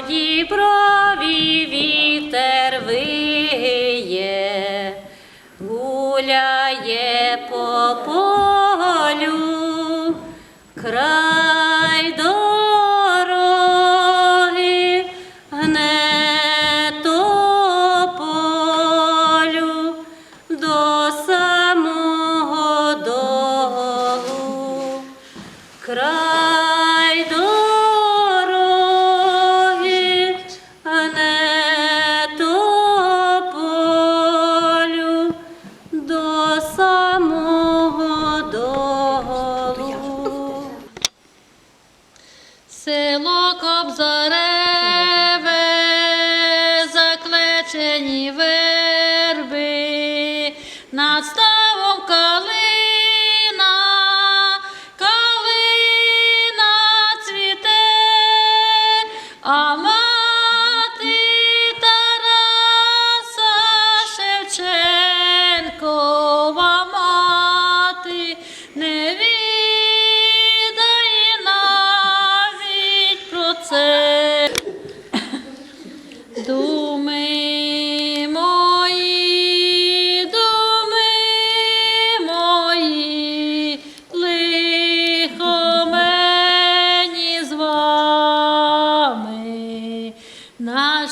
діброві вітер виє, гуляє по полю, край дороги, до самого. Край Село Кобзареве,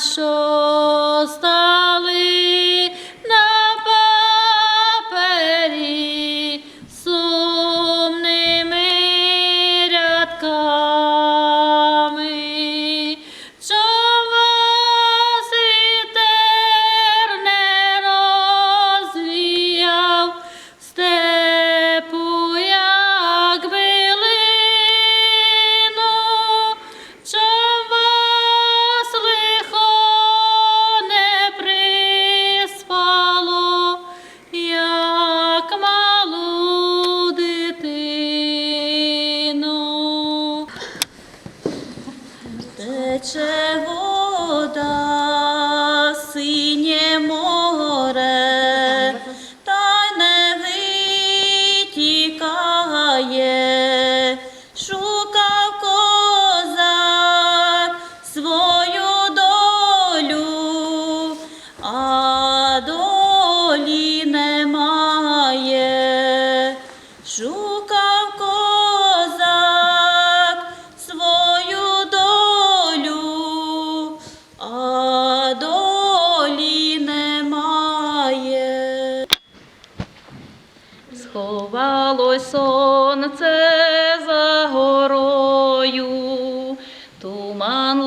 paso Тече вода, синє море,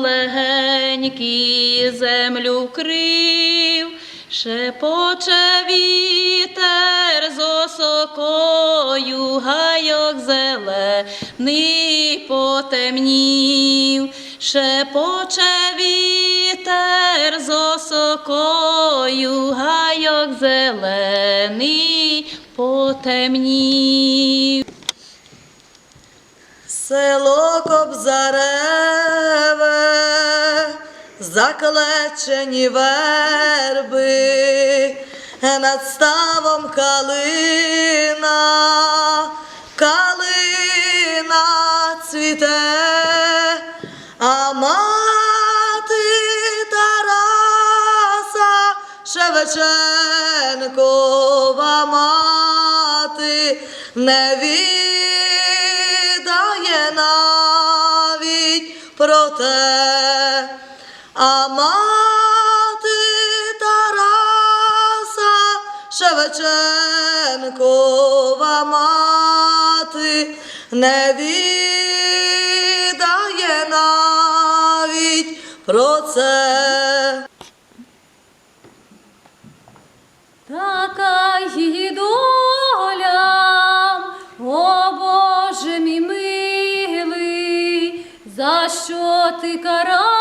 легенький землю вкрив, шепоче вітер з осокою, гайок зелений потемнів, шепоче вітер з осокою, гайок зелений потемнів. Село Кобзареве, заклечені верби, над ставом калина, калина цвіте, а мати Тараса Шевченкова мати не відає навіть про те, а мати Тараса Шевченкова мати не відає навіть про це. Така її доля, о Боже мій милий, за що ти караєш